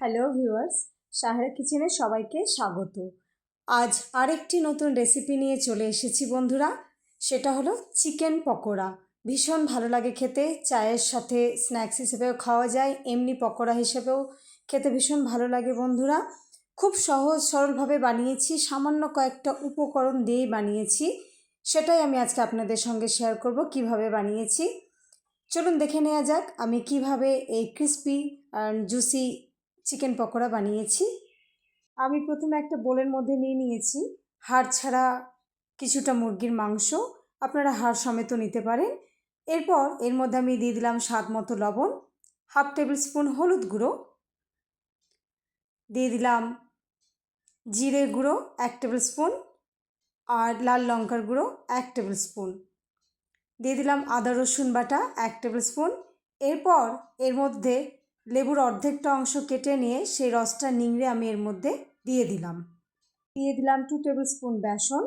Hello viewers Sahara কিচেনে সবাইকে স্বাগত। আজ আরেকটি নতুন রেসিপি নিয়ে চলে এসেছি বন্ধুরা। সেটা হলো চিকেন পকোড়া। ভীষণ ভালো লাগে খেতে। চায়ের সাথে স্ন্যাক্স হিসেবেও খাওয়া যায়। এমনি পকোড়া হিসেবেও খেতে ভীষণ ভালো লাগে বন্ধুরা। খুব সহজ, সরলভাবে বানিয়েছি। সামান্য কয়েকটা উপকরণ দিয়েই বানিয়েছি। সেটাই আমি আজকে আপনাদের সঙ্গে শেয়ার করব, কীভাবে বানিয়েছি। চলুন দেখে নেওয়া যাক আমি কীভাবে এই crispy and juicy chicken pakora বানিয়েছি। আমি প্রথমে একটা বোলের মধ্যে নিয়ে নিয়েছি। হাড় ছাড়া কিছুটা মুরগির মাংস। আপনারা হাড় সমেত নিতে পারেন। এরপর এর মধ্যে আমি দিয়ে দিলাম স্বাদ মতো লবণ, হাফ টেবিল স্পুন হলুদ গুঁড়ো। দিয়ে দিলাম জিরে গুঁড়ো, এক টেবিল স্পুন আর লাল লঙ্কার গুঁড়ো, এক টেবিল স্পুন। দিয়ে দিলাম আদা রসুন বাটা, এক টেবিল স্পুন। এরপর এর মধ্যে লেবুর অর্ধেকটা অংশ কেটে নিয়ে সেই রসটা নিংড়ে আমি এর মধ্যে দিয়ে দিলাম। দিয়ে দিলাম টু টেবিল স্পুন বেসন।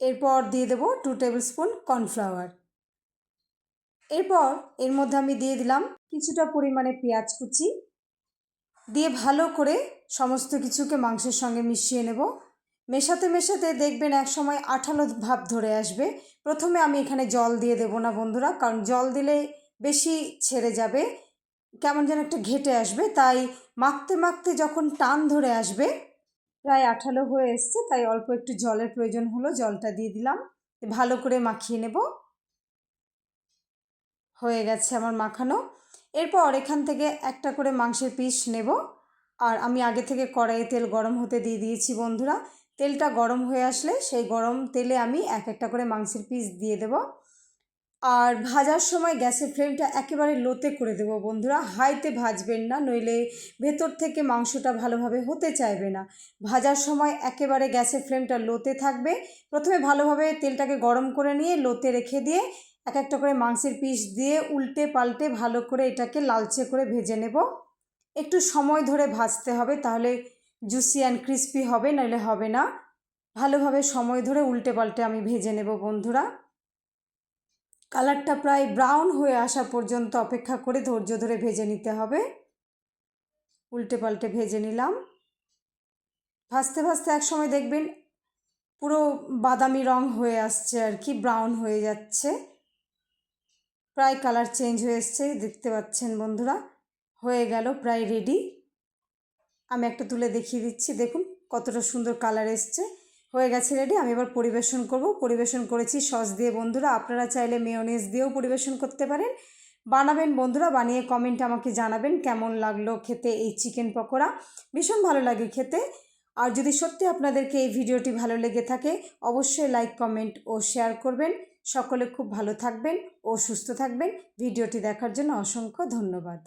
এরপর দিয়ে দেবো টু টেবিল স্পুন কর্নফ্লাওয়ার এরপর এর মধ্যে আমি দিয়ে দিলাম কিছুটা পরিমাণে পেঁয়াজ কুচি। দিয়ে ভালো করে সমস্ত কিছুকে মাংসের সঙ্গে মিশিয়ে নেব। মেশাতে মেশাতে দেখবেন এক সময় আঠালো ভাব ধরে আসবে। প্রথমে আমি এখানে জল দিয়ে দেবো না বন্ধুরা, কারণ জল দিলে বেশি ছেড়ে যাবে। কেমন যেন একটা ঘেটে আসবে। তাই মাখতে মাখতে যখন টান ধরে আসবে, প্রায় আঠালো হয়ে এসছে, তাই অল্প একটু জলের প্রয়োজন হলো, জলটা দিয়ে দিলাম। ভালো করে মাখিয়ে নেব। হয়ে গেছে আমার মাখানো। এরপর এখান থেকে একটা করে মাংসের পিস নেব। আর আমি আগে থেকে কড়াইয়ে তেল গরম হতে দিয়ে দিয়েছি, বন্ধুরা। তেলটা গরম হয়ে আসলে সেই গরম তেলে আমি এক একটা করে মাংসের পিস দিয়ে দেব। আর ভাজার সময় গ্যাসের ফ্লেমটা একেবারে লোতে করে দেবো বন্ধুরা। হাইতে ভাজবেন না, নইলে ভেতর থেকে মাংসটা ভালোভাবে হতে চাইবে না। ভাজার সময় একেবারে গ্যাসের ফ্লেমটা লোতে থাকবে। প্রথমে ভালোভাবে তেলটাকে গরম করে নিয়ে লোতে রেখে দিয়ে এক একটা করে মাংসের পিস দিয়ে উল্টে পাল্টে ভালো করে এটাকে লালচে করে ভেজে নেব। একটু সময় ধরে ভাজতে হবে, তাহলে জুসি অ্যান্ড ক্রিস্পি হবে, নইলে হবে না। ভালোভাবে সময় ধরে উল্টে পাল্টে আমি ভেজে নেব বন্ধুরা। কালারটা প্রায় ব্রাউন হয়ে আসা পর্যন্ত অপেক্ষা করে ধৈর্য ধরে ভেজে নিতে হবে। উল্টে পাল্টে ভেজে নিলাম। ভাজতে ভাজতে এক সময় দেখবেন পুরো বাদামি রং হয়ে আসছে আর কি, ব্রাউন হয়ে যাচ্ছে। প্রায় কালার চেঞ্জ হয়ে এসছে, দেখতে পাচ্ছেন বন্ধুরা, হয়ে গেল প্রায় রেডি আমি একটা তুলে দেখিয়ে দিচ্ছি, দেখুন কতটা সুন্দর কালার এসছে। হয়ে গেছে রেডি আমি এবার পরিবেশন করব। পরিবেশন করেছি সস দিয়ে। বন্ধুরা, আপনারা চাইলে মেয়নেজ দিয়েও পরিবেশন করতে পারেন। বানাবেন বন্ধুরা, বানিয়ে কমেন্ট আমাকে জানাবেন কেমন লাগল খেতে এই চিকেন পকোড়া। ভীষণ ভালো লাগে খেতে। আর যদি সত্যি আপনাদেরকে এই ভিডিওটি ভালো লেগে থাকে, অবশ্যই লাইক কমেন্ট ও শেয়ার করবেন। সকলে খুব ভালো থাকবেন ও সুস্থ থাকবেন। ভিডিওটি দেখার জন্য অসংখ্য ধন্যবাদ।